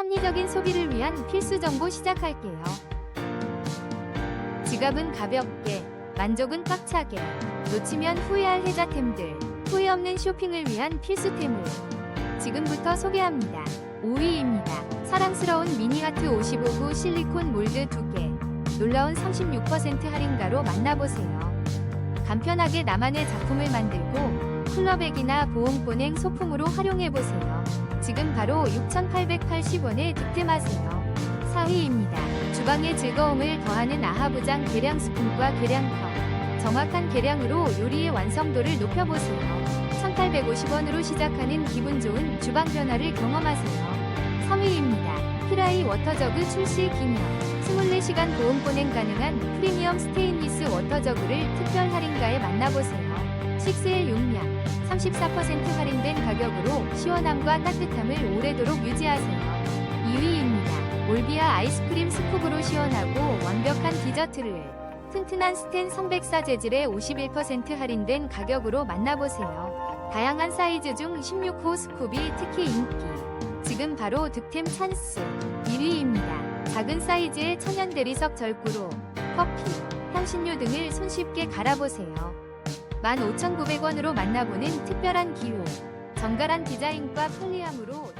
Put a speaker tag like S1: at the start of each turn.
S1: 합리적인 소비를 위한 필수 정보 시작할게요. 지갑은 가볍게, 만족은 꽉차게, 놓치면 후회할 혜자템들, 후회 없는 쇼핑을 위한 필수템을 지금부터 소개합니다. 5위입니다. 사랑스러운 미니하트 55구 실리콘 몰드 2개. 놀라운 36% 할인가로 만나보세요. 간편하게 나만의 작품을 만들고 쿨러백이나 보온보냉 소품으로 활용해보세요. 지금 바로 6,880원에 득템하세요. 4위입니다. 주방의 즐거움을 더하는 아하부장 계량 스푼과 계량컵. 정확한 계량으로 요리의 완성도를 높여보세요. 1,850원으로 시작하는 기분 좋은 주방 변화를 경험하세요. 3위입니다. 피라이 워터저그 출시 기념. 24시간 보온 보냉 가능한 프리미엄 스테인리스 워터 저그를 특별 할인가에 만나보세요. 6L 용량 34% 할인된 가격으로 시원함과 따뜻함을 오래도록 유지하세요. 2위입니다. 올비아 아이스크림 스쿱으로 시원하고 완벽한 디저트를 튼튼한 스텐 성백사 재질의 51% 할인된 가격으로 만나보세요. 다양한 사이즈 중 16호 스쿱이 특히 인기. 지금 바로 득템 찬스. 1위입니다. 작은 사이즈의 천연 대리석 절구로 커피, 향신료 등을 손쉽게 갈아보세요. 15,900원으로 만나보는 특별한 기호. 정갈한 디자인과 편리함으로